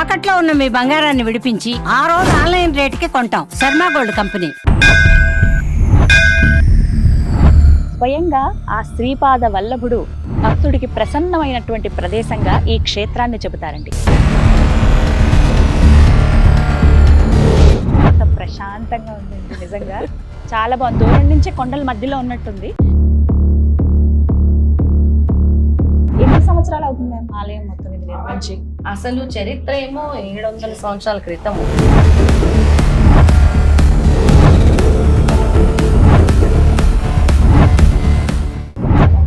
తాకట్లో ఉన్న మీ బంగారాన్ని విడిపించి ఆ రోజు ఆన్లైన్ రేటుకి కొంటాం. Sharma gold company. స్వయంగా ఆ శ్రీపాద వల్లభుడు భక్తుడికి ప్రసన్నమైనటువంటి ప్రదేశంగా ఈ క్షేత్రాన్ని చెబుతారండి. అంత ప్రశాంతంగా ఉందండి నిజంగా. చాలా బాగుంది. దూరం నుంచి కొండల మధ్యలో ఉన్నట్టుంది. సంవత్సరాలు అవుతుంది. ఆలయం మొత్తం ఇది నిర్మించి అసలు చరిత్ర ఏమో ఏడు వందల సంవత్సరాల క్రితం.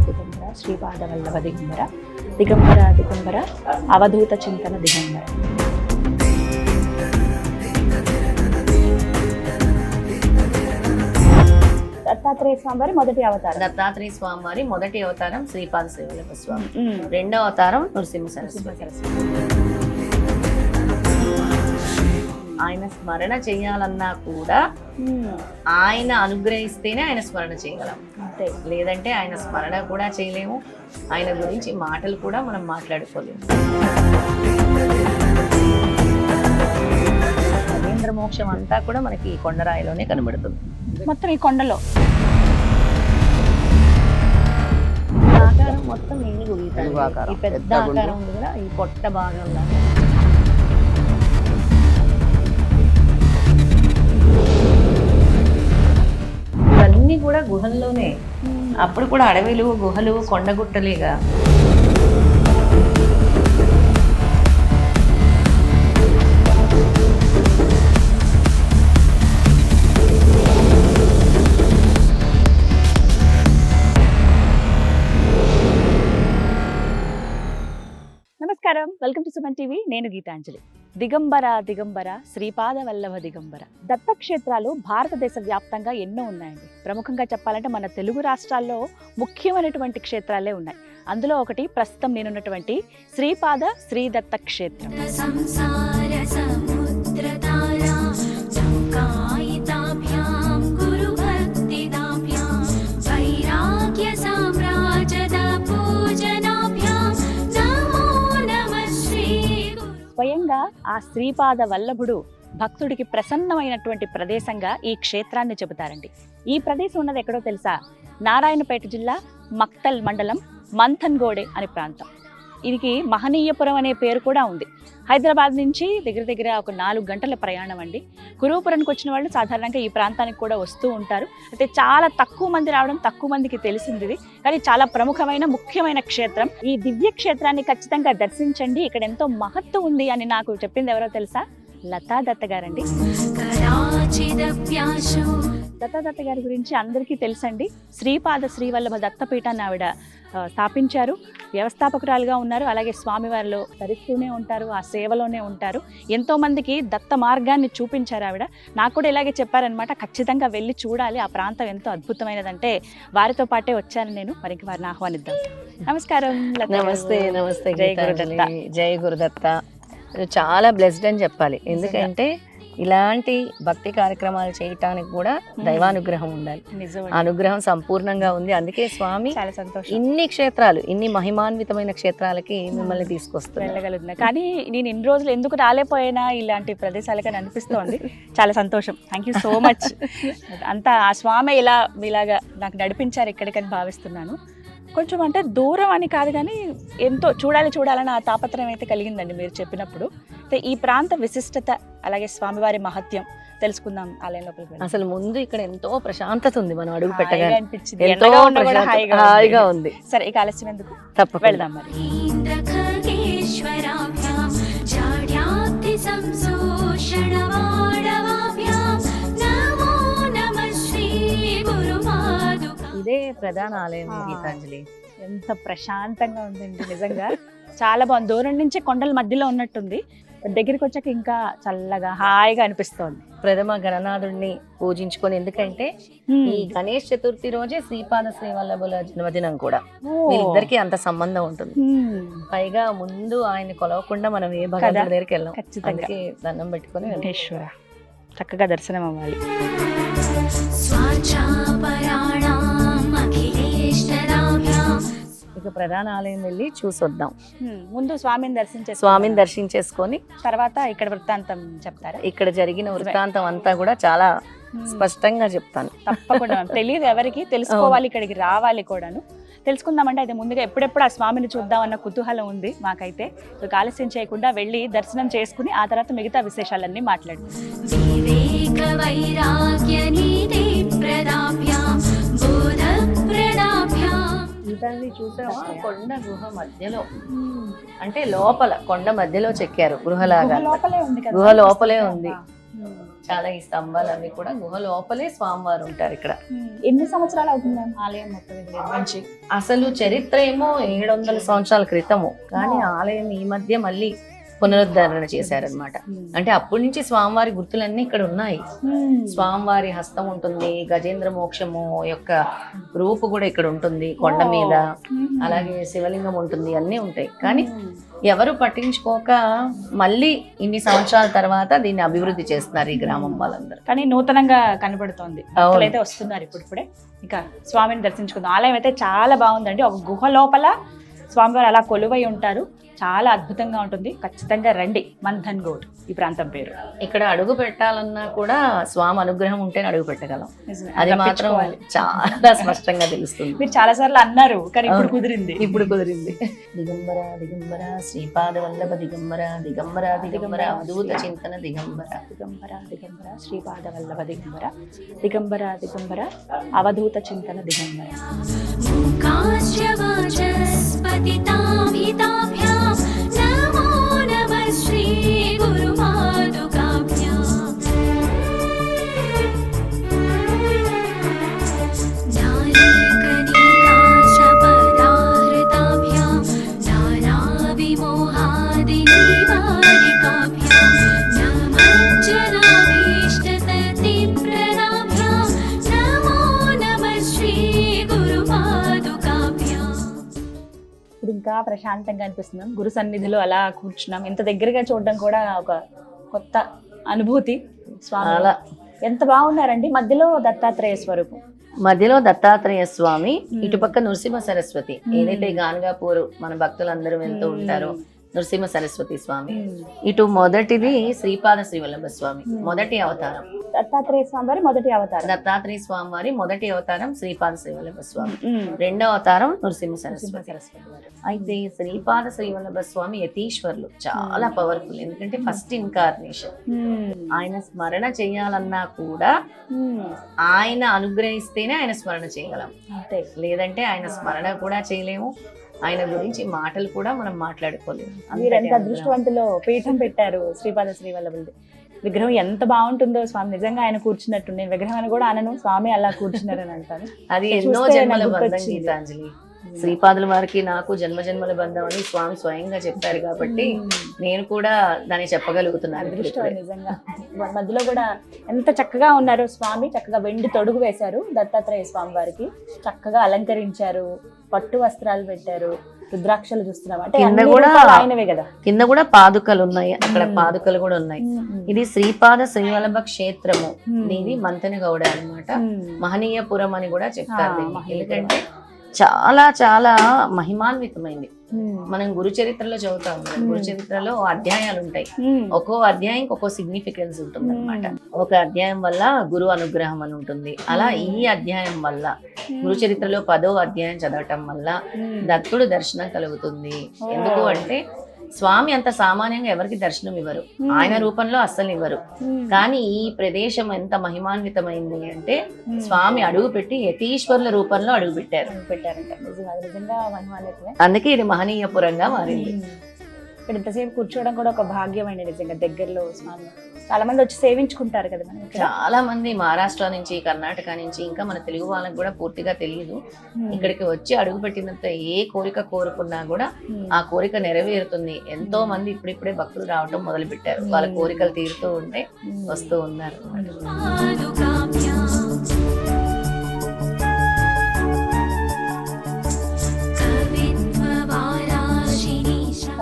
దిగంబర శ్రీపాద వల్లభ దిగంబర దిగంబర దిగంబర అవధూత చింతన దిగంబర. దత్తాత్రేయ స్వామి వారి మొదటి అవతారం. దత్తాత్రేయ స్వామి వారి మొదటి అవతారం శ్రీపాద శివలభ స్వామి. రెండవ అవతారం నృసింహ సరస్వతి. ఆయన స్మరణ చేయాలన్నా కూడా. ఆయన అనుగ్రహిస్తేనే ఆయన స్మరణ చేయగలం. అంతే. లేదంటే ఆయన స్మరణ కూడా చేయలేము. ఆయన గురించి మాటలు కూడా మనం మాట్లాడుకోలేము. నరేంద్ర మోక్షం అంతా కూడా మనకి ఈ కొండరాయిలోనే కనబడుతుంది. మొత్తం ఈ కొండలో. ఆకారం మొత్తం ఏనుగు ఈ పెద్ద. ఆకారం ఉంది కదా ఈ పొట్ట భాగంలో ఇవన్నీ కూడా గుహల్లోనే. అప్పుడు కూడా అడవిలు గుహలు కొండగుట్టలేగా. నమస్కారం. Welcome to Suman TV. నేను గీతాంజలి. దిగంబర దిగంబర శ్రీపాద వల్లభ దిగంబర. దత్తక్షేత్రాలు భారతదేశ వ్యాప్తంగా ఎన్నో ఉన్నాయండి. ప్రముఖంగా చెప్పాలంటే మన తెలుగు రాష్ట్రాల్లో ముఖ్యమైనటువంటి క్షేత్రాలే ఉన్నాయి. అందులో ఒకటి ప్రస్తుతం నేనున్నటువంటి శ్రీపాద శ్రీ దత్త క్షేత్రం స్వయంగా ఆ శ్రీపాద వల్లభుడు భక్తుడికి ప్రసన్నమైనటువంటి ప్రదేశంగా ఈ క్షేత్రాన్ని చెబుతారండి. ఈ ప్రదేశం ఉన్నది ఎక్కడో తెలుసా? నారాయణపేట జిల్లా మక్తల్ మండలం మంథన్గోడే అనే ప్రాంతం. ఇది మహనీయపురం అనే పేరు కూడా ఉంది. హైదరాబాద్ నుంచి దగ్గర దగ్గర ఒక నాలుగు గంటల ప్రయాణం అండి. కురువుపురానికి వచ్చిన వాళ్ళు సాధారణంగా ఈ ప్రాంతానికి కూడా వస్తూ ఉంటారు. అయితే చాలా తక్కువ మంది రావడం తక్కువ మందికి తెలిసింది ఇది. కానీ చాలా ప్రముఖమైన ముఖ్యమైన క్షేత్రం. ఈ దివ్య క్షేత్రాన్ని ఖచ్చితంగా దర్శించండి. ఇక్కడ ఎంతో మహత్తు ఉంది అని నాకు చెప్పింది ఎవరో తెలుసా? లతా దత్త గారండి దత్తాదత్త గారి గురించి అందరికీ తెలుసండి. శ్రీపాద శ్రీవల్లభ దత్తపీఠాన్ని ఆవిడ స్థాపించారు. వ్యవస్థాపకురాలుగా ఉన్నారు. అలాగే స్వామివారిలో తరిస్తూనే ఉంటారు. ఆ సేవలోనే ఉంటారు. ఎంతోమందికి దత్త మార్గాన్ని చూపించారు ఆవిడ. నాకు కూడా ఇలాగే చెప్పారనమాట ఖచ్చితంగా వెళ్ళి చూడాలి. ఆ ప్రాంతం ఎంతో అద్భుతమైనదంటే వారితో పాటే వచ్చాను నేను. మరికి వారిని ఆహ్వానిద్దాం. నమస్కారం. నమస్తే నమస్తే జయ గురుదత్త. జయ గురుదత్త. చాలా బ్లెస్డ్ అని చెప్పాలి. ఎందుకంటే ఇలాంటి భక్తి కార్యక్రమాలు చేయటానికి కూడా దైవానుగ్రహం ఉండాలి. అనుగ్రహం సంపూర్ణంగా ఉంది. అందుకే స్వామి చాలా సంతోషం. ఇన్ని క్షేత్రాలు ఇన్ని మహిమాన్వితమైన క్షేత్రాలకి మిమ్మల్ని వెళ్ళగలుగుతున్నా. కానీ నేను ఇన్ని రోజులు ఎందుకు రాలేపోయినా ఇలాంటి ప్రదేశాలకని అనిపిస్తోంది. చాలా సంతోషం. థ్యాంక్ యూ సో మచ్ అంతా ఆ స్వామి ఇలా ఇలాగా నాకు నడిపించారు ఇక్కడికని భావిస్తున్నాను. కొంచెం అంటే దూరం అని కాదు కానీ ఎంతో చూడాలి చూడాలని ఆ తాపత్రయం అయితే కలిగిందండి మీరు చెప్పినప్పుడు. అయితే ఈ ప్రాంత విశిష్టత అలాగే స్వామివారి మహత్యం తెలుసుకుందాం ఆలయం లోపలికి వెళ్ళి. అసలు ముందు ఇక్కడ ఎంతో ప్రశాంతత ఉంది మనం అడుగు హాయిగా పెట్టగానే. అనిపించింది. ఎంతో హాయిగా ఉంది. హాయిగా ఉంది. సరే ఇక ఆలస్యం ఎందుకు? తప్పకుండా. వెళ్దాం మరి. ఇదే ప్రధాన ఆలయం. గీతాంజలి. ఎంత ప్రశాంతంగా ఉందండి నిజంగా. చాలా బాగుంది. దూరం నుంచి కొండల మధ్యలో ఉన్నట్టుంది. దగ్గరికి వచ్చాక ఇంకా చల్లగా హాయిగా అనిపిస్తోంది. ప్రథమ గణనాథుడిని పూజించుకొని ఎందుకంటే ఈ గణేష్ చతుర్థి రోజే శ్రీపాద శ్రీవల్లభుల జన్మదినం కూడా. వీళ్ళిద్దరికి అంత సంబంధం ఉంటుంది. పైగా ముందు ఆయన కొలవకుండా మనం ఏ? భగవంతుడి దగ్గరికి వెళ్ళాం. ఖచ్చితంగా. అందుకే దండం పెట్టుకొని. వెంకటేశ్వర. చక్కగా దర్శనం అవ్వాలి. ఇక ప్రధాన ఆలయం వెళ్ళి చూసొద్దాం. ముందు స్వామిని దర్శించే స్వామిని దర్శించేసుకొని తర్వాత ఇక్కడ వృత్తాంతం చెప్తారా? ఇక్కడ జరిగిన వృత్తాంతం అంతా కూడా చాలా. స్పష్టంగా చెప్తాను. తప్పకుండా. తెలియదు ఎవరికి తెలుసుకోవాలి ఇక్కడికి రావాలి కూడాను. తెలుసుకుందామంటే అయితే ముందుగా ఎప్పుడెప్పుడు ఆ స్వామిని చూద్దాం అన్న కుతూహలం ఉంది మాకైతే. సో ఆలస్యం చేయకుండా వెళ్ళి దర్శనం చేసుకుని ఆ తర్వాత మిగతా విశేషాలన్నీ మాట్లాడు చూడండి చూసావా? కొండ గుహ మధ్యలో. అంటే లోపల కొండ మధ్యలో చెక్కారు గృహలాగా. గుహ లోపలే ఉంది చాలా ఈ స్తంభాలు అవి కూడా గుహ లోపలే స్వామివారు ఉంటారు ఇక్కడ. ఎన్ని సంవత్సరాలు అవుతుంది? ఆలయం మొత్తం అసలు చరిత్ర ఏమో ఏడు వందల సంవత్సరాల క్రితము. కానీ ఆలయం ఈ మధ్య మళ్ళీ పునరుద్ధరణ చేశారనమాట అంటే అప్పటి నుంచి స్వామివారి గుర్తులన్నీ ఇక్కడ ఉన్నాయి. ఉమ్. స్వామివారి హస్తం ఉంటుంది గజేంద్ర మోక్షము యొక్క రూపు కూడా ఇక్కడ ఉంటుంది కొండ మీద. ఉమ్. అలాగే శివలింగం ఉంటుంది అన్నీ ఉంటాయి. కానీ. ఎవరు పట్టించుకోక మళ్ళీ ఇన్ని సంవత్సరాల తర్వాత దీన్ని అభివృద్ధి చేస్తున్నారు ఈ గ్రామం వాళ్ళందరూ. కానీ నూతనంగా కనబడుతోంది. భక్తులైతే వస్తున్నారు ఇప్పుడిప్పుడే. ఇక స్వామిని దర్శించుకుందాం. ఆలయం అయితే చాలా బాగుందండి. ఒక గుహ లోపల స్వామివారు అలా కొలువై ఉంటారు. చాలా అద్భుతంగా ఉంటుంది. ఖచ్చితంగా రండి. మంథన్ గోడ్ ఈ ప్రాంతం పేరు. ఇక్కడ అడుగు పెట్టాలన్నా కూడా స్వామి అనుగ్రహం ఉంటేనే అడుగు పెట్టగలం. అది మాత్రం చాలా స్పష్టంగా తెలుస్తుంది. మీరు చాలా సార్లు అన్నారు కానీ ఇప్పుడు కుదిరింది. ఇప్పుడు కుదిరింది. దిగంబర దిగంబర శ్రీపాద వల్లభ దిగంబర దిగంబర దిగంబర అద్భుత చింతన దిగంబర. దిగంబర దిగంబర శ్రీపాద వల్లభ దిగంబర దిగంబర దిగంబర అవధూత చింతన దిగంబర. కాశ్యవాచస్పతితామితాభ్యాం ஸ்ரீ குருமா. ఇంకా ప్రశాంతంగా అనిపిస్తున్నాం గురు సన్నిధిలో అలా కూర్చున్నాం ఇంత దగ్గరగా చూడడం కూడా ఒక కొత్త అనుభూతి స్వామి చాలా ఎంత బాగున్నారండి మధ్యలో దత్తాత్రేయ స్వరూపం మధ్యలో దత్తాత్రేయ స్వామి. ఇటుపక్క నృసింహ సరస్వతి. ఏదైతే గాన్గాపూర్ మన భక్తులందరూ వెళ్తూ ఉంటారో. నృసింహ సరస్వతి స్వామి. ఇటు మొదటిది శ్రీపాద శ్రీవల్లభ స్వామి. మొదటి అవతారం దత్తాత్రేయ స్వామి వారి మొదటి అవతారం. దత్తాత్రేయ స్వామి వారి మొదటి అవతారం శ్రీపాద శ్రీవల్లభ స్వామి. రెండవ అవతారం నృసింహ సరస్వతి. అయితే శ్రీపాద శ్రీవల్లభ స్వామి యతీశ్వర్లు. చాలా పవర్ఫుల్ ఎందుకంటే ఫస్ట్ ఇన్కార్నేషన్. ఆయన స్మరణ చేయాలన్నా కూడా. ఆయన అనుగ్రహిస్తేనే ఆయన స్మరణ చేయగలం. అంతే. లేదంటే ఆయన స్మరణ కూడా చేయలేము. ఆయన గురించి మాటలు కూడా మనం మాట్లాడుకోలేము. మీరు ఎంత. అదృష్టవంతులో పీఠం పెట్టారు శ్రీపాద శ్రీవల్లభులది. విగ్రహం ఎంత బాగుంటుందో స్వామి నిజంగా ఆయన కూర్చున్నట్టు. నేను విగ్రహం అని కూడా అనను స్వామి అలా కూర్చున్నారని అంటాను. అది ఎన్నో జన్మల. గీతాంజలి. శ్రీపాదుల వారికి నాకు జన్మ జన్మల బంధం అని స్వామి స్వయంగా చెప్పారు కాబట్టి నేను కూడా దాన్ని చెప్పగలుగుతున్నాను. నిజంగా మధ్యలో కూడా ఎంత చక్కగా ఉన్నారు స్వామి చక్కగా వెండి తొడుగు వేశారు దత్తాత్రేయ స్వామి వారికి చక్కగా అలంకరించారు పట్టు వస్త్రాలు పెట్టారు రుద్రాక్షలు చూస్తున్నాం అంటే కింద కూడా- ఆయనవే కదా కింద కూడా పాదుకలు ఉన్నాయి అక్కడ మ్మ్. పాదుకలు కూడా ఉన్నాయి ఉమ్. ఇది శ్రీపాద శ్రీవల్లభ క్షేత్రము. ఇది మంతని గౌడ అన్నమాట ఉమ్. మహనీయపురం అని కూడా చెప్తారు. మహనీయపురం. ఎందుకంటే చాలా చాలా మహిమాన్వితమైంది. మనం గురు చరిత్రలో చదువుతాం. గురు చరిత్రలో అధ్యాయాలు ఉంటాయి. ఒక్కో అధ్యాయం ఒక్కో సిగ్నిఫికెన్స్ ఉంటుంది అనమాట ఒక అధ్యాయం వల్ల గురు అనుగ్రహం అని ఉంటుంది అలా ఈ అధ్యాయం వల్ల గురు చరిత్రలో పదో అధ్యాయం చదవటం వల్ల. దత్తుడు దర్శనం కలుగుతుంది. ఎందుకు అంటే స్వామి అంత సామాన్యంగా ఎవరికి దర్శనం ఇవ్వరు. ఆయన రూపంలో అస్సలు ఇవ్వరు. కానీ ఈ ప్రదేశం ఎంత మహిమాన్వితమైంది అంటే. స్వామి అడుగు పెట్టి యతీశ్వరుల రూపంలో అడుగు పెట్టారు పెట్టారంట అందుకే ఇది మహనీయపురంగా మారింది. ఇక్కడ ఇంతసేపు కూర్చోవడం కూడా ఒక భాగ్యమైన నిజంగా దగ్గరలో స్వామి చాలా మంది వచ్చి సేవించుకుంటారు కదా మనం చాలా మంది మహారాష్ట్ర నుంచి కర్ణాటక నుంచి ఇంకా మన తెలుగు వాళ్ళకి కూడా పూర్తిగా తెలియదు. ఇక్కడికి వచ్చి అడుగు పెట్టినంత ఏ కోరిక కోరుకున్నా కూడా. ఆ కోరిక నెరవేరుతుంది. ఎంతో మంది ఇప్పుడిప్పుడే భక్తులు రావటం మొదలు పెట్టారు వాళ్ళ కోరికలు తీరుతూ ఉంటే. వస్తూ ఉన్నారు.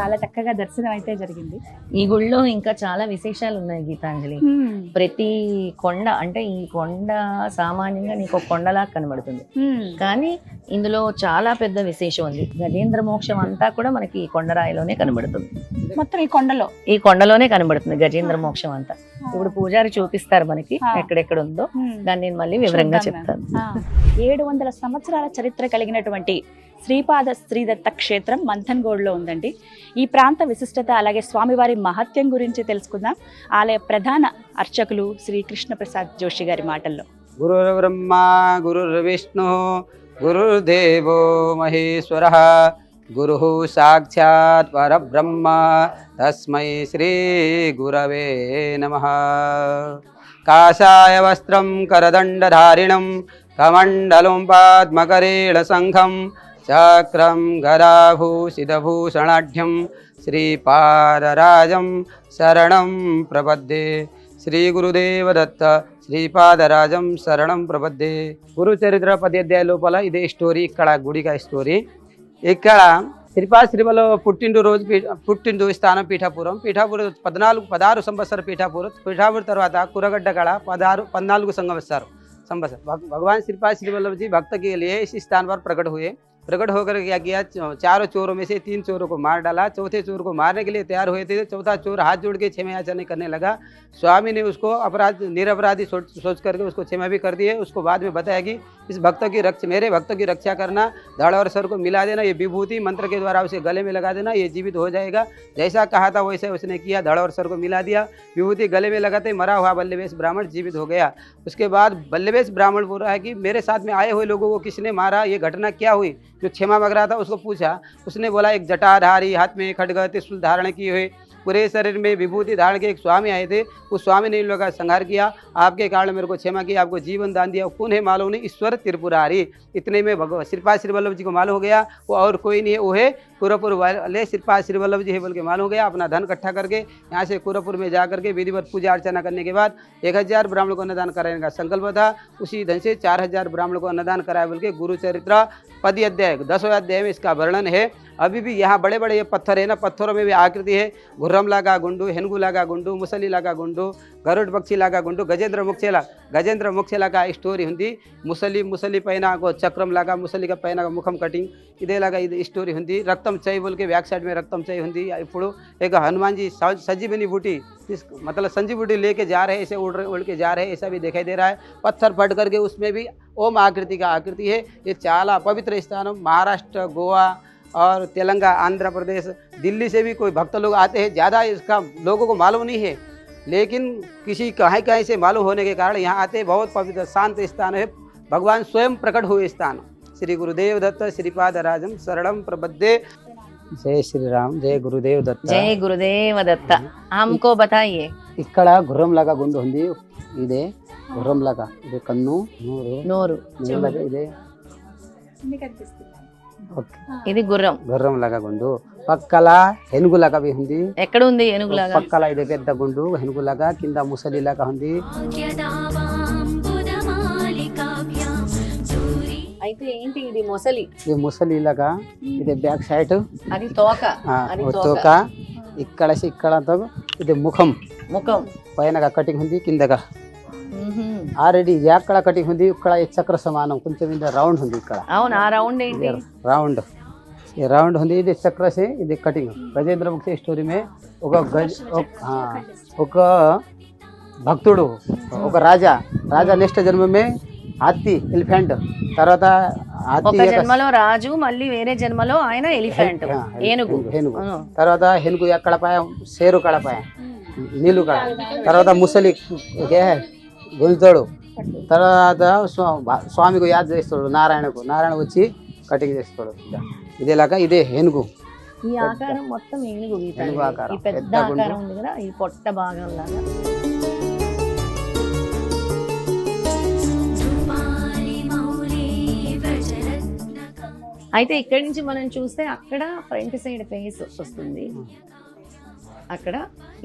చాలా చక్కగా దర్శనం అయితే జరిగింది. ఈ గుళ్ళో ఇంకా చాలా విశేషాలు ఉన్నాయి గీతాంజలి. ప్రతి కొండ అంటే ఈ కొండ సామాన్యంగా నీకు కొండలా కనబడుతుంది. కానీ ఇందులో చాలా పెద్ద విశేషం ఉంది. గజేంద్ర మోక్షం అంతా కూడా మనకి ఈ కొండరాయిలోనే కనబడుతుంది. మొత్తం ఈ కొండలో? ఈ కొండలోనే కనబడుతుంది గజేంద్ర మోక్షం అంతా. ఇప్పుడు పూజారి చూపిస్తారు మనకి. ఎక్కడెక్కడ ఉందో దాన్ని నేను మళ్ళీ వివరంగా చెప్తాను. ఏడు వందల సంవత్సరాల చరిత్ర కలిగినటువంటి శ్రీపాద శ్రీదత్త క్షేత్రం మంథన్గోడ్లో ఉందండి. ఈ ప్రాంత విశిష్టత అలాగే స్వామివారి మహత్యం గురించి తెలుసుకుందాం. ఆలయ ప్రధాన అర్చకులు శ్రీ కృష్ణప్రసాద్ జోషి గారి మాటల్లో. గురుర్బ్రహ్మా గురుర్విష్ణు గురుర్దేవో మహేశ్వర గురు సాక్షాత్ పరబ్రహ్మ తస్మై శ్రీ గురవే నమ. కాషాయ వస్త్రం కరదండధారిణం కమండలం పద్మకరేణ సంఘం చక్రం గరాభూషితభూషణాఢ్యం శ్రీపాదరాజం శరణం ప్రపద్యే శ్రీ గురుదేవ దత్త శ్రీపాదరాజం శరణం ప్రపద్యే గురు చరిత్ర పద్యాధ్యాయ లోపల ఇదే స్టోరీ ఇక్కడ గుడిగా స్టోరీ ఇక్కడ శ్రీపా శ్రీమలో పుట్టిండు రోజు పీ- పుట్టిండు స్థానం పీఠాపురం పీఠాపురం పద్నాలుగు పదహారు సంవత్సర పీఠాపురం పీఠాపురం తర్వాత కురగడ్డ కళ పదహారు పద్నాలుగు संवत्सर संवत्सर भग- भगवान श्रीपा श्री वल्लभ जी भक्त के लिए इस स्थान पर प्रकट हुए प्रकट होकर क्या किया? चारों चोरों में से तीन चोरों को मार डाला। चौथे चोर को मारने के लिए तैयार हुए थे। चौथा चोर हाथ जोड़ के क्षमा याचना करने लगा। स्वामी ने उसको अपराध, निरपराधी सोच सोच करके उसको क्षमा भी कर दिए। उसको बाद में बताया कि इस भक्त की रक्षा, मेरे भक्त की रक्षा करना, धड़ और सर को मिला देना, ये विभूति मंत्र के द्वारा उसे गले में लगा देना, ये जीवित हो जाएगा। जैसा कहा था, वैसे उसने किया, धड़ और सर को मिला दिया। विभूति गले में लगाते मरा हुआ बल्लवेश ब्राह्मण जीवित हो गया। उसके बाद बल्लवेश ब्राह्मण बोल रहा है कि मेरे साथ में आए हुए लोगों को किसने मारा? ये घटना क्या हुई? जो क्षमा मांग रहा था, उसको पूछा। उसने बोला, एक जटाधारी हाथ में खड़ग त्रिशूल धारण किए हुए, पूरे शरीर में विभूति धारण के एक स्वामी आए थे। उस स्वामी ने इन लोगों का संहार किया। आपके कारण मेरे को क्षमा किया, आपको जीवन दान दिया। कौन है मालूम नहीं, ईश्वर त्रिपुरारी। इतने में भगवान, श्रीपाद श्री वल्लभ जी को मालूम हो गया, वो और कोई नहीं है, वो है कुरपुर वाले श्रीपा श्री वल्लभ जी है बोल के मालूम गया। अपना धन इकट्ठा करके यहाँ से कुरपुर में जा करके विधिवत पूजा अर्चना करने के बाद एक हज़ार ब्राह्मण को अन्नदान कराने का संकल्प था। उसी धन से चार हज़ार ब्राह्मण को अन्नदान कराया बोल के गुरुचरित्र पदी अध्याय दसवें अध्याय में इसका वर्णन है। अभी भी यहाँ बड़े बड़े ये पत्थर है ना, पत्थरों में भी आकृति है। घुर्रम लागा गुंडू, हेनगू लागा गुंडू, मुसली लागा गुंडू, गरुड़ पक्षी लागा गुंडू, गजेंद्र मुक्षेला గజేంద్ర ముఖ్యలాగా ఈ స్టోరీ ఉంది ముసలి ముసలి పైన ఒక చక్రం లాగా ముసలిగా పైన ముఖం కటింగ్ ఇదేలాగా ఇది స్టోరీ ఉంది రక్తం చై बोल के बैक साइड में रक्तम चई ఉంది ఇప్పుడు एक हनुमान जी सा- संजीवनी बूटी इस मतलब संजीव बूटी लेके जा रहे हैं ऐसे उड़ रहे उड़ के जा रहे हैं ऐसा भी दिखाई दे रहा है पत्थर फट करके उसमें भी ओम आकृति का आकृति है ये चाला पवित्र स्थान महाराष्ट्र गोवा और तेलंगाना आंध्र प्रदेश दिल्ली से भी कोई भक्त लोग आते हैं ज़्यादा इसका लोगों को मालूम नहीं है लेकिन किसी कहीं कहीं से मालूम होने के कारण यहाँ आते बहुत पवित्र शांत स्थान है भगवान स्वयं प्रकट हुए स्थान श्री गुरुदेव दत्त श्रीपाद राजम शरणम प्रबद्धे जय श्री राम जय गुरुदेव दत्त జై గురుదేవ దత్త హమ్కో బతాయియే ఇక్కడ గుర్రం లాగా గుండు ఉంది ఇదే గుర్రం లాగా ఇది కన్ను నోరు నోరు నోరు ఇదే ఓకే. ఇది గుర్రం గుర్రం లాగా గుండు పక్కల హెనుగులాగా ఉంది. ఎక్కడ ఉంది పక్కల ఇది పెద్ద గుండు హెనుగులాగా కింద ముసలిలాగా ఉంది. అయితే ఏంటి ఇది మొసలి? ఇది ఇది బ్యాక్ సైడ్. అది తోక తోక. ఇక్కడ ఇక్కడ ఇది ముఖం. ముఖం. పైన కటింగ్ ఉంది కిందగా. ఆల్రెడీ ఎక్కడ కటింగ్ ఉంది ఇక్కడ చక్ర సమానం కొంచెం రౌండ్ ఉంది ఇక్కడ. Round round. ये राउंड ఉంది ఇది చక్ర से ఇది కటింగ్ గజేంద్ర ముఖ్య స్టోరీ में ఒక గజ ఒక- ఆ, ఒక భక్తుడు ఒక రాజా రాజా నెక్స్ట్ జన్మ మే హాతీ ఎలిఫెంట్ తర్వాత హాతీ ఒక యొక్క- జన్మలో రాజు మళ్ళీ వేరే జన్మలో ఆయన ఎలిఫెంట్ ఆ, ఏనుగు ఏనుగు ఆ. తర్వాత హెనుగు ఎక్కడ పాయ షేరు కడ పాయ నీళ్ళు కడ తర్వాత ముసలి ఏ గుంజుతాడు తర్వాత స్వా- స్వామికి యాద్ చేస్తాడు నారాయణకు నారాయణ వచ్చి కటింగ్ చేస్తాడు ఇదేలాగా ఇదే ఏనుగు. ఈ ఆకారం మొత్తం ఏనుగు ఈ ఏనుగు ఆకారం, పెద్ద ఆకారం ఉంది కదా ఈ పొట్ట భాగం లాగా అయితే ఇక్కడి నుంచి మనం చూస్తే అక్కడ ఫ్రంట్ సైడ్ ఫేస్ వస్తుంది. అక్కడ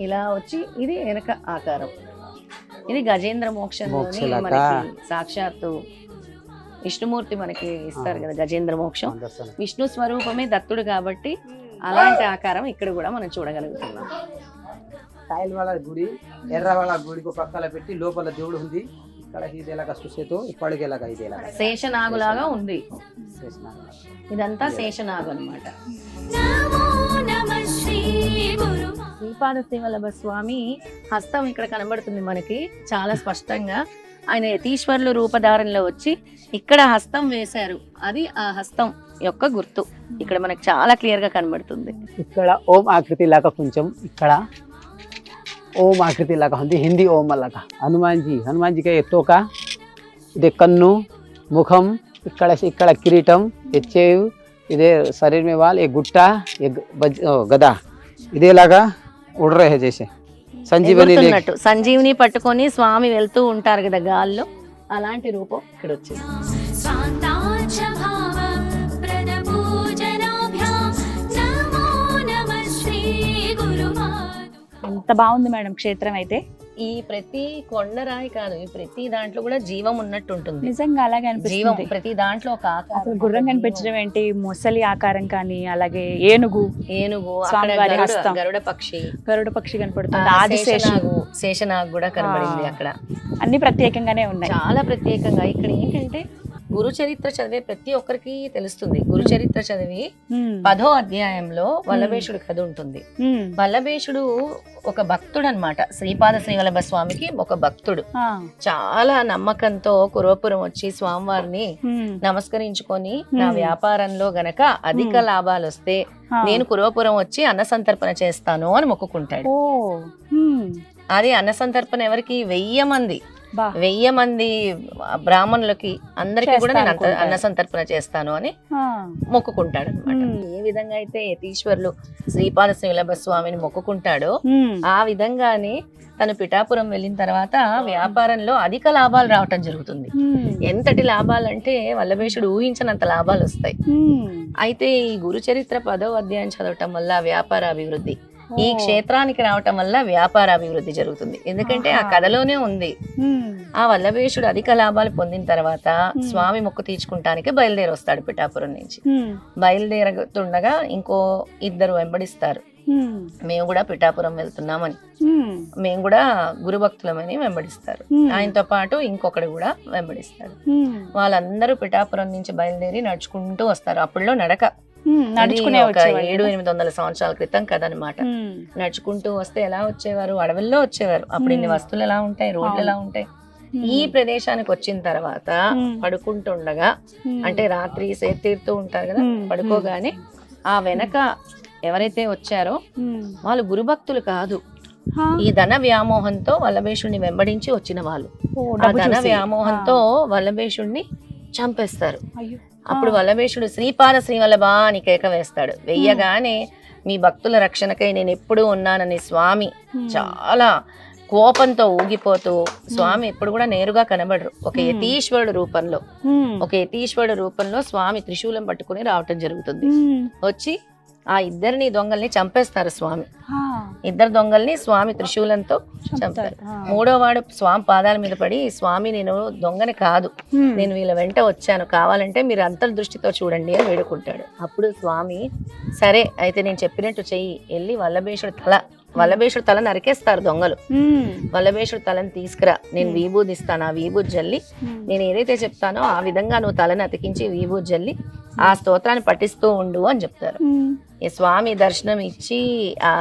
ఇలా వచ్చి ఇది వెనక ఆకారం. ఇది గజేంద్ర మోక్షంలోని మోక్ష మనకి సాక్షాత్తు విష్ణుమూర్తి మనకి ఇస్తారు కదా గజేంద్ర మోక్షం. విష్ణు స్వరూపమే దత్తుడు కాబట్టి అలాంటి ఆకారం ఇక్కడ కూడా మనం చూడగలుగుతున్నాం. టైల్ వాళ్ళ గుడి ఎర్ర వాళ్ళ గుడికి పక్కన పెట్టి లోపల దేవుడు ఉంది. ఇక్కడ ఇదేలాగా చూసేతో ఇప్పటికేలాగా ఇదేలాగా. శేషనాగులాగా ఉంది. ఇదంతా శేషనాగు అన్నమాట. నమో నమః శ్రీ గురు శ్రీపాద శ్రీవల్లభ స్వామి హస్తం ఇక్కడ కనబడుతుంది మనకి చాలా స్పష్టంగా. ఆయన యతీశ్వరులు రూపధారణలో వచ్చి ఇక్కడ హస్తం వేశారు. అది ఆ హస్తం యొక్క గుర్తు. ఇక్కడ మనకు చాలా క్లియర్గా కనబడుతుంది. ఇక్కడ ఓం ఆకృతి లాగా కొంచెం ఇక్కడ ఓం ఆకృతి లాగా ఉంది హిందీ ఓం లాగా హనుమాన్ జీ హనుమాన్ ఎత్తోక ఇది కన్ను ముఖం ఇక్కడ ఇక్కడ కిరీటం తెచ్చేవు ఇదే శరీరం వాళ్ళ ఏ గుట్ట ఏ గదా. ఇదేలాగా ఉడరే చేసే. సంజీవని ఎగురుతున్నట్టు. సంజీవిని పట్టుకొని స్వామి వెళ్తూ ఉంటారు కదా గాల్లో. అలాంటి రూపం ఇక్కడ వచ్చింది ఎంత బాగుంది మేడం క్షేత్రం అయితే. ఈ ప్రతి కొండరాయి కాదు ఈ ప్రతి దాంట్లో కూడా జీవం ఉన్నట్టు ఉంటుంది. నిజంగా అలాగే జీవం అనిపిస్తుంది ప్రతి దాంట్లో ఒక ఆకారం అసలు గుర్రం కనిపించడం ఏంటి? మొసలి ఆకారం కానీ అలాగే ఏనుగు. ఏనుగు అక్కడ స్వామివారి గరుడ- హస్తం. గరుడ పక్షి. గరుడ పక్షి ఆ, కనపడుతుంది ఆదిశేషు శేషనాగు శేషనాగు కూడా కనబడింది ఆ. అక్కడ. అన్ని ప్రత్యేకంగానే ఉన్నాయి. చాలా ప్రత్యేకంగా. ఇక్కడ ఏంటంటే గురు చరిత్ర చదివే ప్రతి ఒక్కరికి తెలుస్తుంది. గురు చరిత్ర చదివి ఉమ్, పదో అధ్యాయంలో వల్లభేషుడు కథ ఉంటుంది. వల్లభేషుడు ఒక భక్తుడు అనమాట శ్రీపాద శ్రీవల్లభ స్వామికి ఒక భక్తుడు. చాలా నమ్మకంతో కురవపురం వచ్చి స్వామివారిని నమస్కరించుకొని నా Hmm. వ్యాపారంలో గనక అధిక Hmm. లాభాలు వస్తే. నేను కురవపురం వచ్చి అన్న సంతర్పణ చేస్తాను అని మొక్కుకుంటాడు. అది అన్న సంతర్పణ ఎవరికి? వెయ్యి మంది. వెయ్యి మంది బ్రాహ్మణులకి అందరికీ కూడా నేను. అన్న సంతర్పణ చేస్తాను అని మొక్కుకుంటాడు అనమాట. ఏ విధంగా అయితే యతీశ్వరులు శ్రీపాద శ్రీవల్లభ స్వామిని మొక్కుకుంటాడో ఆ విధంగానే తను పిఠాపురం వెళ్ళిన తర్వాత వ్యాపారంలో అధిక లాభాలు రావటం జరుగుతుంది. ఎంతటి లాభాలు అంటే వల్లభేషుడు ఊహించినంత లాభాలు వస్తాయి. అయితే ఈ గురు చరిత్ర పదవ అధ్యాయం చదవటం వల్ల వ్యాపార అభివృద్ధి ఈ క్షేత్రానికి రావటం వల్ల వ్యాపార అభివృద్ధి జరుగుతుంది. ఎందుకంటే ఆ. కథలోనే ఉంది. ఆ వల్లభేషుడు అధిక లాభాలు పొందిన తర్వాత. స్వామి మొక్కు తీర్చుకుంటానికి బయలుదేరి వస్తాడు పిఠాపురం నుంచి. బయలుదేరుతుండగా ఇంకో ఇద్దరు వెంబడిస్తారు. మేము కూడా పిఠాపురం వెళ్తున్నామని. మేము కూడా గురుభక్తులమని వెంబడిస్తారు. Hmm. ఆయనతో పాటు ఇంకొకడు కూడా వెంబడిస్తాడు. ఉమ్, వాళ్ళందరూ పిఠాపురం నుంచి బయలుదేరి నడుచుకుంటూ వస్తారు. అప్పుడులో నడక. నడుచుకునే ఏడు? ఎనిమిది వందల సంవత్సరాల క్రితం కదనమాట. నడుచుకుంటూ వస్తే ఎలా వచ్చేవారు? అడవుల్లో వచ్చేవారు. అప్పుడు ఇన్ని. వస్తువులు ఎలా ఉంటాయి? రోడ్లు. ఎలా ఉంటాయి? ఈ ప్రదేశానికి వచ్చిన తర్వాత. పడుకుంటుండగా అంటే రాత్రి సేద తీరుతూ ఉంటారు కదా. పడుకోగానే ఆ వెనక ఎవరైతే వచ్చారో వాళ్ళు గురుభక్తులు కాదు. ఈ ధన వ్యామోహంతో వల్లభేషుడిని వెంబడించి వచ్చిన వాళ్ళు. ఆ ధన. వ్యామోహంతో వల్లభేషుడిని చంపేస్తారు. అప్పుడు వల్లభేషుడు శ్రీపాద శ్రీవల్లభ అని కేక వేస్తాడు. వెయ్యగానే మీ భక్తుల రక్షణకై నేను ఎప్పుడూ ఉన్నానని స్వామి చాలా కోపంతో ఊగిపోతూ స్వామి ఎప్పుడు కూడా నేరుగా కనబడరు. ఒక. యతీశ్వరుడు రూపంలో ఒక యతీశ్వరుడు రూపంలో స్వామి త్రిశూలం పట్టుకుని రావటం జరుగుతుంది. వచ్చి ఆ ఇద్దరిని దొంగల్ని చంపేస్తారు స్వామి. ఇద్దరు దొంగల్ని స్వామి త్రిశూలంతో చంపారు. మూడో వాడు స్వామి పాదాల మీద పడి స్వామి నేను దొంగని కాదు. నేను వీళ్ళ వెంట వచ్చాను. కావాలంటే మీరు అంతర్దృష్టితో చూడండి అని వేడుకుంటాడు. అప్పుడు స్వామి సరే అయితే నేను చెప్పినట్టు చెయ్యి. వెళ్ళి వల్లభేషుడు తల వల్లభేషుడు తల నరికేస్తారు దొంగలు. వల్లభేషుడు తలని తీసుకురా. నేను వీబూది ఇస్తాను ఆ వీబూది జల్లి. నేను ఏదైతే చెప్తానో ఆ విధంగా నువ్వు తలని అతికించి వీబూది జల్లి ఆ స్తోత్రాన్ని పఠిస్తూ ఉండు అని చెప్తారు. ఈ స్వామి దర్శనం ఇచ్చి ఆ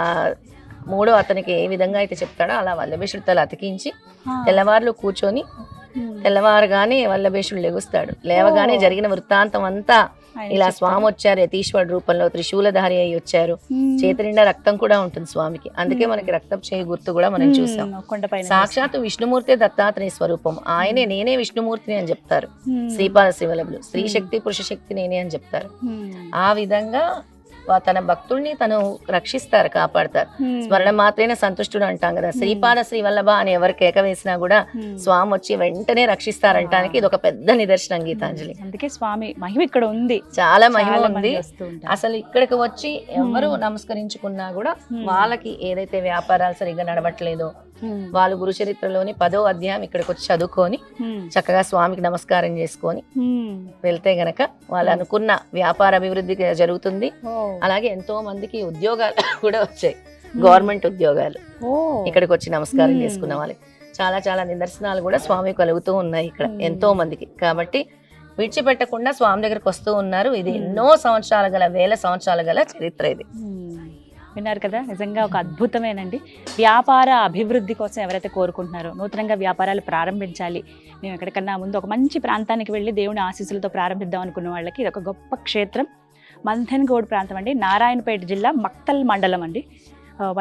మూడో అతనికి ఏ విధంగా అయితే చెప్తాడో అలా వల్లభేషుడు తల అతికించి తెల్లవారులు కూర్చొని తెల్లవారుగానే వల్లభేషుడు లెగుస్తాడు. లేవగానే. జరిగిన వృత్తాంతం అంతా ఇలా. స్వామి వచ్చారు యతీశ్వరుడు రూపంలో త్రిశూలధారి అయి వచ్చారు. చేతి నిండా రక్తం కూడా ఉంటుంది స్వామికి. అందుకే. మనకి రక్తం చేయి గుర్తు కూడా మనం చూసాం. సాక్షాత్ విష్ణుమూర్తి దత్తాత్రేయ స్వరూపం. ఆయనే నేనే విష్ణుమూర్తిని అని చెప్తారు. శ్రీపాద శివలభులు స్త్రీ. శక్తి పురుష శక్తి నేనే అని చెప్తారు. ఆ విధంగా తన భక్తుల్ని తను రక్షిస్తారు కాపాడతారు. స్మరణ మాత్రమే సంతుష్టుడు అంటాం కదా. శ్రీపాద శ్రీవల్లభ అని ఎవరు కేక వేసినా కూడా. స్వామి వచ్చి వెంటనే రక్షిస్తారంటానికి ఇది ఒక పెద్ద నిదర్శనం గీతాంజలి. అందుకే స్వామి మహిమ ఇక్కడ ఉంది. చాలా మహిమ ఉంది. అసలు ఇక్కడికి వచ్చి ఎవరు. నమస్కరించుకున్నా కూడా. వాళ్ళకి ఏదైతే వ్యాపారాలు సరిగ్గా నడవట్లేదో వాళ్ళు గురు చరిత్రలోని పదో అధ్యాయం ఇక్కడికి వచ్చి చదువుకొని చక్కగా స్వామికి నమస్కారం చేసుకొని వెళ్తే గనక వాళ్ళు అనుకున్న వ్యాపార అభివృద్ధి జరుగుతుంది. అలాగే ఎంతో మందికి ఉద్యోగాలు కూడా వచ్చాయి. గవర్నమెంట్ ఉద్యోగాలు. ఇక్కడికి వచ్చి నమస్కారం. చేసుకున్న వాళ్ళకి చాలా చాలా నిదర్శనాలు కూడా స్వామి కలుగుతూ ఉన్నాయి ఇక్కడ. ఎంతో మందికి. కాబట్టి విడిచిపెట్టకుండా స్వామి దగ్గరికి వస్తూ ఉన్నారు. ఇది. ఎన్నో సంవత్సరాల గల వేల సంవత్సరాల గల చరిత్ర ఇది. విన్నారు కదా నిజంగా ఒక అద్భుతమేనండి. వ్యాపార అభివృద్ధి కోసం ఎవరైతే కోరుకుంటున్నారో నూతనంగా వ్యాపారాలు ప్రారంభించాలి. మేము ఎక్కడికన్నా ముందు ఒక మంచి ప్రాంతానికి వెళ్ళి దేవుని ఆశీస్సులతో ప్రారంభిద్దాం అనుకున్న వాళ్ళకి ఇది ఒక గొప్ప క్షేత్రం. మంథన్గూడ్ ప్రాంతం అండి నారాయణపేట జిల్లా మక్తల్ మండలం అండి. ఆ,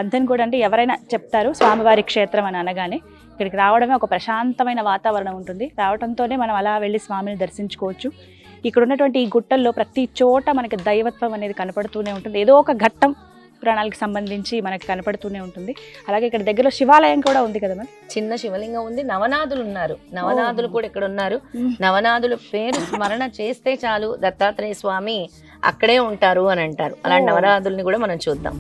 అంటే ఎవరైనా చెప్తారు స్వామివారి క్షేత్రం అని అనగానే ఇక్కడికి రావడమే ఒక ప్రశాంతమైన వాతావరణం ఉంటుంది. రావడంతోనే మనం అలా వెళ్ళి స్వామిని దర్శించుకోవచ్చు. ఇక్కడ ఉన్నటువంటి ఈ గుట్టల్లో ప్రతి చోట మనకి దైవత్వం అనేది కనపడుతూనే ఉంటుంది. ఏదో ఒక ఘట్టం పురాణాలకు సంబంధించి మనకి కనపడుతూనే ఉంటుంది. అలాగే ఇక్కడ దగ్గరలో శివాలయం కూడా ఉంది కదా మరి చిన్న శివలింగం ఉంది. నవనాథులు ఉన్నారు. నవనాథులు కూడా ఇక్కడ ఉన్నారు. నవనాథులు పేరు స్మరణ చేస్తే చాలు దత్తాత్రేయ స్వామి అక్కడే ఉంటారు అని అంటారు. అలాంటి నవనాథుల్ని కూడా మనం చూద్దాం.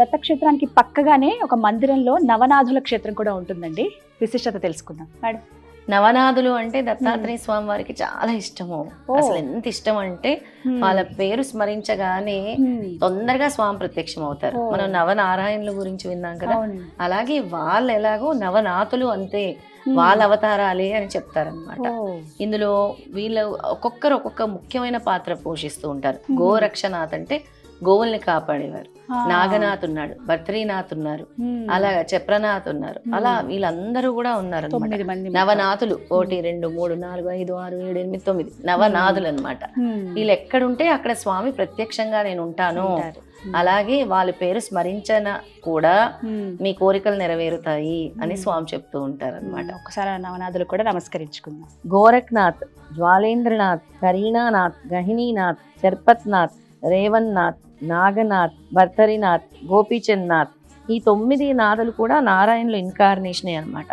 దత్తక్షేత్రానికి పక్కగానే ఒక మందిరంలో నవనాథుల క్షేత్రం కూడా ఉంటుందండి. విశిష్టత తెలుసుకుందాం. మేడం నవనాథులు అంటే దత్తాత్రేయ స్వామి వారికి చాలా ఇష్టము. అసలు ఎంత ఇష్టం అంటే వాళ్ళ పేరు స్మరించగానే తొందరగా స్వామి ప్రత్యక్షం అవుతారు. మనం నవనారాయణుల గురించి విన్నాం కదా. అలాగే వాళ్ళు ఎలాగో నవనాథులు అంతే వాళ్ళ అవతారాలే అని చెప్తారనమాట. ఇందులో వీళ్ళు ఒక్కొక్కరు ఒక్కొక్క ముఖ్యమైన పాత్ర పోషిస్తూ ఉంటారు. గోరక్షనాథ్ అంటే గోవుల్ని కాపాడేవారు. నాగనాథ్ ఉన్నాడు బద్రీనాథ్ ఉన్నారు. అలాగా చప్రనాథ్ ఉన్నారు. అలా వీళ్ళందరూ కూడా ఉన్నారు నవనాథులు ఒకటి రెండు మూడు నాలుగు ఐదు ఆరు ఏడు ఎనిమిది తొమ్మిది నవనాథులు అన్నమాట మ్మ్. వీళ్ళు ఎక్కడుంటే అక్కడ స్వామి ప్రత్యక్షంగా నేను ఉంటాను. అలాగే వాళ్ళ పేరు స్మరించన కూడా. మీ కోరికలు నెరవేరుతాయి అని. స్వామి చెప్తూ ఉంటారు అనమాట ఒకసారి నవనాథులు కూడా నమస్కరించుకుందాం గోరఖ్నాథ్ జ్వాలేంద్రనాథ్ కరీనానాథ్ గహినీనాథ్ చర్పత్నాథ్ రేవన్నాథ్ నాగనాథ్ భర్తరినాథ్ గోపీచంద్నాథ్ ఈ తొమ్మిది నాథులు కూడా నారాయణులు ఇన్కార్నేషనే అన్నమాట.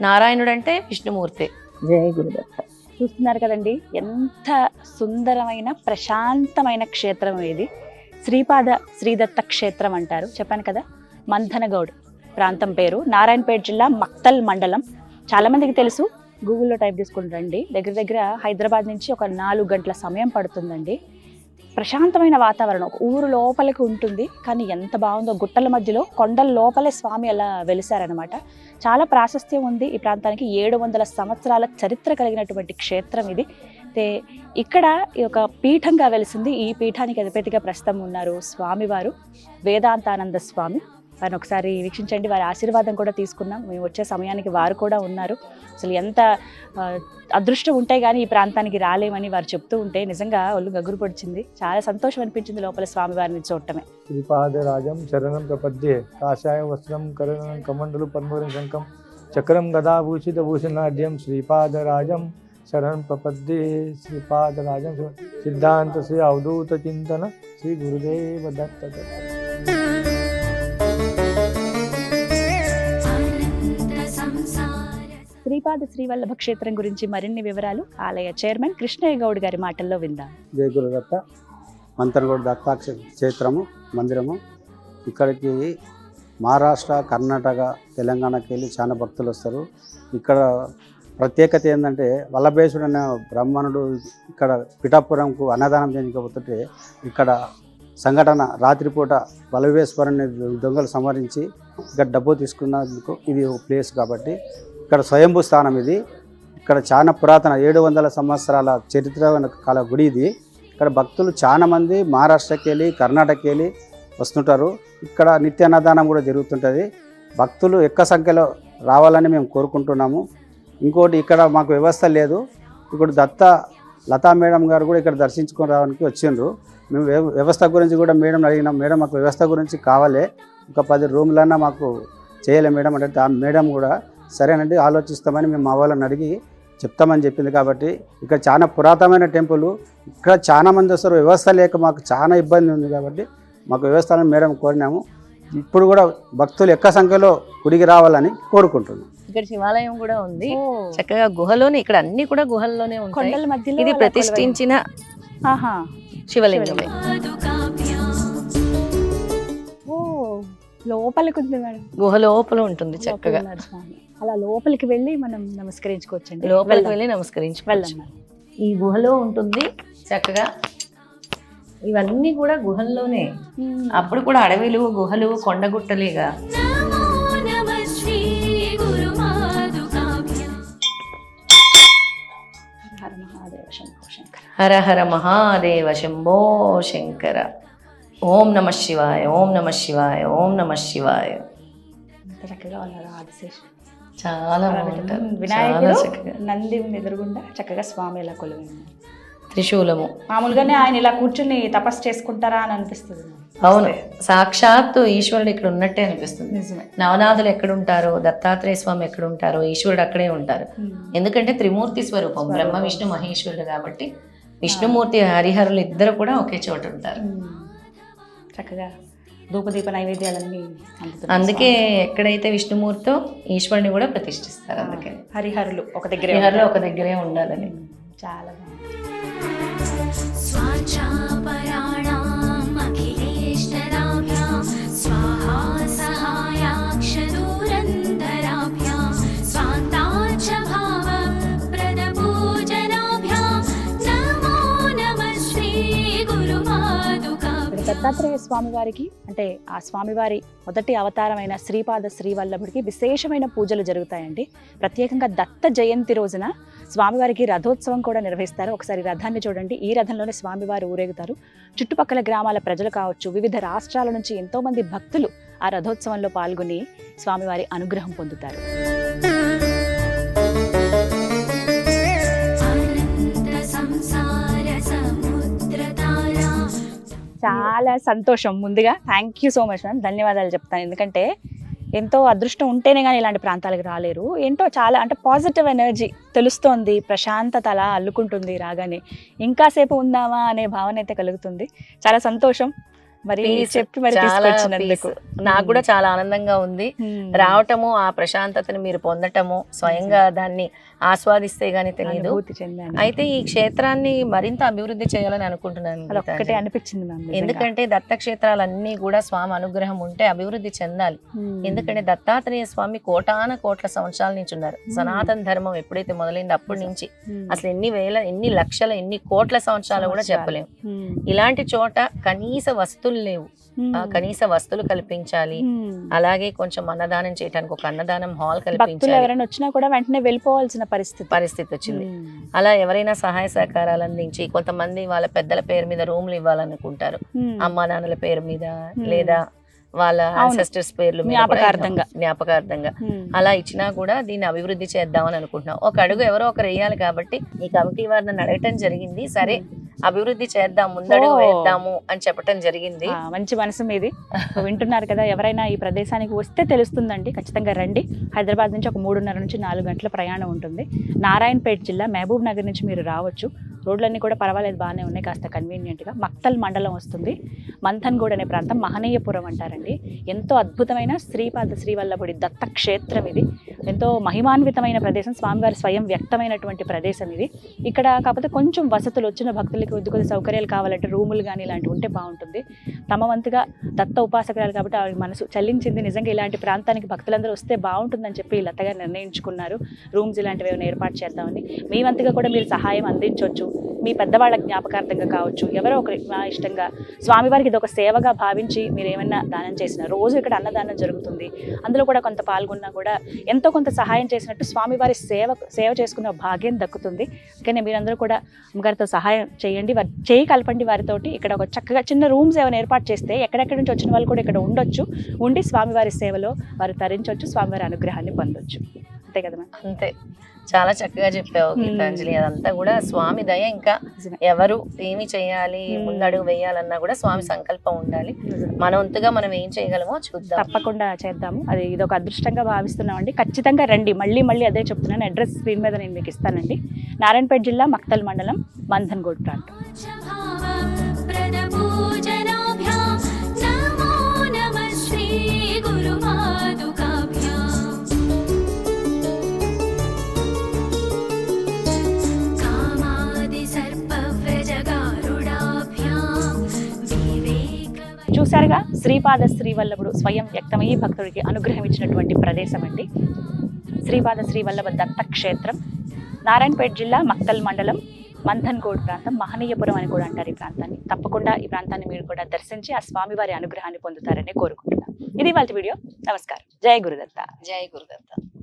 నారాయణుడు అంటే విష్ణుమూర్తి. జయ గురుదత్త. చూస్తున్నారు కదండి ఎంత సుందరమైన ప్రశాంతమైన క్షేత్రం ఇది. శ్రీపాద శ్రీదత్త క్షేత్రం అంటారు. చెప్పాను కదా మంథనగౌడ్ ప్రాంతం పేరు. నారాయణపేట జిల్లా మక్తల్ మండలం. చాలా మందికి తెలుసు గూగుల్లో టైప్ చేసుకుని రండి. దగ్గర దగ్గర హైదరాబాద్ నుంచి ఒక నాలుగు గంటల సమయం పడుతుందండి. ప్రశాంతమైన వాతావరణం. ఒక ఊరు లోపలికి ఉంటుంది. కానీ ఎంత బాగుందో గుట్టల మధ్యలో కొండల లోపలే స్వామి అలా వెలిసారనమాట చాలా ప్రాశస్త్యం ఉంది. ఈ ప్రాంతానికి ఏడు వందల సంవత్సరాల చరిత్ర కలిగినటువంటి క్షేత్రం ఇది. అయితే ఇక్కడ ఈ ఒక పీఠంగా వెలిసింది ఈ పీఠానికి అధిపతిగా ప్రస్తుతం ఉన్నారు స్వామివారు. వేదాంతానంద స్వామి. వారిని ఒకసారి వీక్షించండి. వారి ఆశీర్వాదం కూడా తీసుకున్నాం. మేము వచ్చే సమయానికి వారు కూడా ఉన్నారు. అసలు ఎంత అదృష్టం ఉంటే కానీ ఈ ప్రాంతానికి రాలేమని వారు చెప్తూ ఉంటే నిజంగా ఒళ్ళు గగురు పొడిచింది. చాలా సంతోషం అనిపించింది లోపల స్వామివారిని చూడటమే. శ్రీపాదరాజం చరణం ప్రపద్యే కాషాయ వస్త్రం కరణం కమండలు పద్మరం శంఖం చక్రం గదాభూషిత భూషణాఢ్యం శ్రీపాదరాజం శరణం ప్రపద్యే శ్రీపాదరాజం సిద్ధాంత శ్రీ అవధూత చింతన శ్రీ గురుదేవ దత్త శ్రీపాద శ్రీవల్లభ క్షేత్రం గురించి మరిన్ని వివరాలు ఆలయ చైర్మన్ కృష్ణయ్య గౌడ్ గారి మాటల్లో విందాం. జయ గురుదత్త. మంతరగూడ దత్తాక్ష క్షేత్రము మందిరము. ఇక్కడికి మహారాష్ట్ర కర్ణాటక తెలంగాణకి వెళ్ళి చాలా భక్తులు వస్తారు. ఇక్కడ ప్రత్యేకత ఏంటంటే వల్లభేశుడు అనే బ్రాహ్మణుడు ఇక్కడ పిఠాపురంకు అన్నదానం చేయకపోతుంటే ఇక్కడ సంఘటన రాత్రిపూట వల్లభేశ్వరుని దొంగలు సంహరించి ఇక్కడ డబ్బు తీసుకున్నందుకు ఇది ఒక ప్లేస్ కాబట్టి ఇక్కడ స్వయంభూ స్థానం ఇది. ఇక్కడ చాలా పురాతన ఏడు వందల సంవత్సరాల చరిత్ర కాల గుడి ఇది. ఇక్కడ భక్తులు చాలా మంది మహారాష్ట్రకి వెళ్ళి కర్ణాటకకి వెళ్ళి వస్తుంటారు. ఇక్కడ నిత్య అన్నదానం కూడా జరుగుతుంటుంది. భక్తులు ఎక్కువ సంఖ్యలో రావాలని మేము కోరుకుంటున్నాము. ఇంకోటి ఇక్కడ మాకు వ్యవస్థ లేదు. ఇప్పుడు దత్త లతా మేడం గారు కూడా ఇక్కడ దర్శించుకొని రావడానికి వచ్చిండ్రు. మేము వ్యవస్థ గురించి కూడా మేడం అడిగినాం. మేడం మాకు వ్యవస్థ గురించి కావాలి. ఒక పది రూమ్లన్నా మాకు చేయలే మేడం అంటే ఆ మేడం కూడా సరేనండి ఆలోచిస్తామని మేము మా వాళ్ళని అడిగి చెప్తామని చెప్పింది కాబట్టి ఇక్కడ చాలా పురాతనమైన టెంపుల్. ఇక్కడ చాలా మంది వస్తారు. వ్యవస్థ లేక మాకు చాలా ఇబ్బంది ఉంది కాబట్టి మాకు వ్యవస్థలను మేడం కోరినాము. ఇప్పుడు కూడా భక్తులు ఎక్క సంఖ్యలో గుడికి రావాలని కోరుకుంటున్నాం. ఇక్కడ శివాలయం కూడా ఉంది. చక్కగా గుహలోనే ఇక్కడ అన్ని కూడా గుహల్లోనే ఉంటాయి. కొండల మధ్యలో ఇది ప్రతిష్ఠించిన శివలింగమే. లోపలికి ఉంది మేడం. గుహ లోపల ఉంటుంది చక్కగా. అలా లోపలికి వెళ్ళి మనం నమస్కరించుకోవచ్చండి. లోపలికి. వెళ్ళి నమస్కరించు. ఈ గుహలో ఉంటుంది చక్కగా. ఇవన్నీ కూడా గుహల్లోనే. అప్పుడు కూడా అడవిలు గుహలు కొండగుట్టలేగా. హర హర మహాదేవ శంభో శంకర. ఓం నమ శివాయ ఓం నమ శివాయ ఓం నమ శివాయ. చక్కగా ఉన్నారు చాలా బాగుంటారు చాలా వినాయకుడు చక్కగా. నంది ఎదురుగుండా చక్కగా స్వామి ఇలా కొలువు త్రిశూలము. మామూలుగానే ఆయన ఇలా కూర్చుని తపస్సు చేసుకుంటారా అని అనిపిస్తుంది. అవును. సాక్షాత్తు ఈశ్వరుడు ఇక్కడ ఉన్నట్టే అనిపిస్తుంది. నిజమే. నవనాథులు ఎక్కడుంటారో దత్తాత్రేయ స్వామి ఎక్కడుంటారో ఈశ్వరుడు అక్కడే ఉంటారు. ఎందుకంటే త్రిమూర్తి స్వరూపం బ్రహ్మ విష్ణు మహేశ్వరుడు కాబట్టి విష్ణుమూర్తి హరిహరులు ఇద్దరు కూడా ఒకే చోట ఉంటారు. చక్కగా ధూపదీప నైవేద్యాలన్నీ అందుకే ఎక్కడైతే విష్ణుమూర్తో ఈశ్వరుని కూడా ప్రతిష్ఠిస్తారు అందుకే. హరిహరులు ఒక దగ్గర హరిహరులు ఒక దగ్గరే ఉండాలని. చాలా బాగుంది. దత్తాత్రేయ స్వామి వారికి అంటే ఆ స్వామివారి మొదటి అవతారమైన శ్రీపాద శ్రీవల్లభుడికి విశేషమైన పూజలు జరుగుతాయండి. ప్రత్యేకంగా దత్త జయంతి రోజున స్వామివారికి రథోత్సవం కూడా నిర్వహిస్తారు. ఒకసారి రథాన్ని చూడండి. ఈ రథంలోనే స్వామివారు ఊరేగుతారు. చుట్టుపక్కల గ్రామాల ప్రజలు కావచ్చు వివిధ రాష్ట్రాల నుంచి ఎంతోమంది భక్తులు ఆ రథోత్సవంలో పాల్గొని స్వామివారి అనుగ్రహం పొందుతారు. చాలా సంతోషం. ముందుగా thank you so much ma'am ధన్యవాదాలు చెప్తాను. ఎందుకంటే ఎంతో అదృష్టం ఉంటేనే కానీ ఇలాంటి ప్రాంతాలకు రాలేరు. ఏంటో చాలా అంటే పాజిటివ్ ఎనర్జీ తెలుస్తోంది. ప్రశాంతత అలా అల్లుకుంటుంది రాగానే. ఇంకాసేపు ఉందామా అనే భావన అయితే కలుగుతుంది. చాలా సంతోషం. మరి. చెప్పి మరి తీసుకొచ్చినందుకు. నాకు కూడా చాలా ఆనందంగా ఉంది. Hmm. రావటము ఆ ప్రశాంతతని మీరు పొందటము స్వయంగా దాన్ని ఆస్వాదిస్తే గానీ తెలియదు అయితే ఈ క్షేత్రాన్ని మరింత అభివృద్ధి చేయాలని అనుకుంటున్నాను. అనిపించింది. ఎందుకంటే దత్తక్షేత్రాలన్నీ కూడా స్వామి అనుగ్రహం ఉంటే అభివృద్ధి చెందాలి. ఎందుకంటే దత్తాత్రేయ స్వామి కోటాన కోట్ల సంవత్సరాల నుంచి ఉన్నారు సనాతన ధర్మం ఎప్పుడైతే మొదలైంది అప్పటి నుంచి. అసలు ఎన్ని వేల ఎన్ని లక్షల ఎన్ని కోట్ల సంవత్సరాలు కూడా. చెప్పలేము. ఇలాంటి చోట కనీస వస్తువులు లేవు కనీస వస్తువులు కల్పించాలి. అలాగే కొంచెం అన్నదానం చేయడానికి ఒక అన్నదానం హాల్ కల్పించాలి. ఎవరైనా వచ్చినా కూడా వెంటనే వెళ్ళిపోవాల్సిన పరిస్థితి. పరిస్థితి వచ్చింది. అలా ఎవరైనా సహాయ సహకారాలు అందించి కొంతమంది వాళ్ళ పెద్దల పేరు మీద రూమ్లు ఇవ్వాలనుకుంటారు. అమ్మా నాన్నల పేరు మీద లేదా వాళ్ళ. అన్సెస్టర్స్ పేర్లు జ్ఞాపకార్థంగా. జ్ఞాపకార్థంగా. అలా ఇచ్చినా కూడా దీన్ని అభివృద్ధి చేద్దామని అనుకుంటున్నాం. ఒక అడుగు ఎవరో ఒకరు వేయాలి కాబట్టి ఈ కమిటీ వారిని నన్ను అడగటం జరిగింది. సరే అభివృద్ధి చేద్దాం ముందడుగు. వేద్దాము అని చెప్పటం జరిగింది. మంచి మనసు మీది. వింటున్నారు కదా ఎవరైనా ఈ ప్రదేశానికి వస్తే తెలుస్తుందండి. ఖచ్చితంగా రండి. హైదరాబాద్ నుంచి ఒక మూడున్నర నుంచి నాలుగు గంటల ప్రయాణం ఉంటుంది. నారాయణపేట జిల్లా మహబూబ్ నగర్ నుంచి మీరు రావచ్చు. రోడ్లన్నీ కూడా పర్వాలేదు బాగానే ఉన్నాయి. కాస్త కన్వీనియంట్గా మక్తల్ మండలం వస్తుంది. మంథన్గూడ్ అనే ప్రాంతం మహనీయపురం అంటారండి. ఎంతో అద్భుతమైన శ్రీపాద శ్రీవల్లభుడి దత్త క్షేత్రం ఇది. ఎంతో మహిమాన్వితమైన ప్రదేశం. స్వామివారి స్వయం వ్యక్తమైనటువంటి ప్రదేశం ఇది. ఇక్కడ కాకపోతే కొంచెం వసతులు వచ్చిన భక్తులకి కొద్ది కొద్ది సౌకర్యాలు కావాలంటే రూములు కానీ ఇలాంటివి ఉంటే బాగుంటుంది. తమ వంతుగా దత్త ఉపాసకురాలు కాబట్టి ఆవిడ మనసు చల్లించింది. నిజంగా ఇలాంటి ప్రాంతానికి భక్తులందరూ వస్తే బాగుంటుందని చెప్పి లతగా నిర్ణయించుకున్నారు. రూమ్స్ ఇలాంటివి ఏమైనా ఏర్పాటు చేద్దామని. మీ వంతుగా కూడా మీరు సహాయం అందించవచ్చు మీ పెద్దవాళ్ళ జ్ఞాపకార్థంగా కావచ్చు. ఎవరో ఒకరి మా ఇష్టంగా. స్వామివారికి ఇది ఒక సేవగా భావించి మీరు ఏమైనా దాని చేసిన. రోజు ఇక్కడ అన్నదానం జరుగుతుంది. అందులో కూడా కొంత పాల్గొన్నా కూడా ఎంతో కొంత సహాయం చేసినట్టు స్వామివారి సేవ సేవ చేసుకున్న భాగ్యం దక్కుతుంది. కానీ మీరందరూ కూడా అమ్మగారితో సహాయం చేయండి. వారి చేయి కలపండి వారితోటి. ఇక్కడ ఒక చక్కగా చిన్న రూమ్స్ ఏమైనా ఏర్పాటు చేస్తే ఎక్కడెక్కడి నుంచి వచ్చిన వాళ్ళు కూడా ఇక్కడ ఉండొచ్చు. ఉండి స్వామివారి సేవలో వారు తరించవచ్చు స్వామివారి అనుగ్రహాన్ని పొందొచ్చు. అంతే కదా అంతే. చాలా చక్కగా చెప్పావు. గీతాంజలి. అదంతా కూడా స్వామి దయ ఇంకా. ఎవరు ఏమి చేయాలి. ముందడుగు వేయాలన్నా కూడా స్వామి సంకల్పం ఉండాలి. మన వంతుగా మనం ఏం చేయగలమో చూద్దాం. తప్పకుండా చేద్దాము. అది ఇది ఒక అదృష్టంగా భావిస్తున్నామండి. ఖచ్చితంగా రండి. మళ్ళీ మళ్ళీ అదే చెప్తున్నాను. అడ్రస్ స్క్రీన్ మీద నేను మీకు ఇస్తానండి. నారాయణపేట జిల్లా మక్తల్ మండలం మంథన్గూడ్ ప్రాంతం. చూశారుగా శ్రీపాద శ్రీవల్లభుడు స్వయం వ్యక్తమయ్యి భక్తుడికి అనుగ్రహం ఇచ్చినటువంటి ప్రదేశం అండి. శ్రీపాద శ్రీవల్లభ దత్తక్షేత్రం నారాయణపేట జిల్లా మక్తల్ మండలం మంథన్కోడ్ ప్రాంతం మహనీయపురం అని కూడా అంటారు ఈ ప్రాంతాన్ని. తప్పకుండా ఈ ప్రాంతాన్ని మీరు కూడా దర్శించి ఆ స్వామివారి అనుగ్రహాన్ని పొందుతారని కోరుకుంటున్నాను. ఇది వాళ్ళ వీడియో. నమస్కారం. జయ గురుదత్త. జయ గురుదత్త.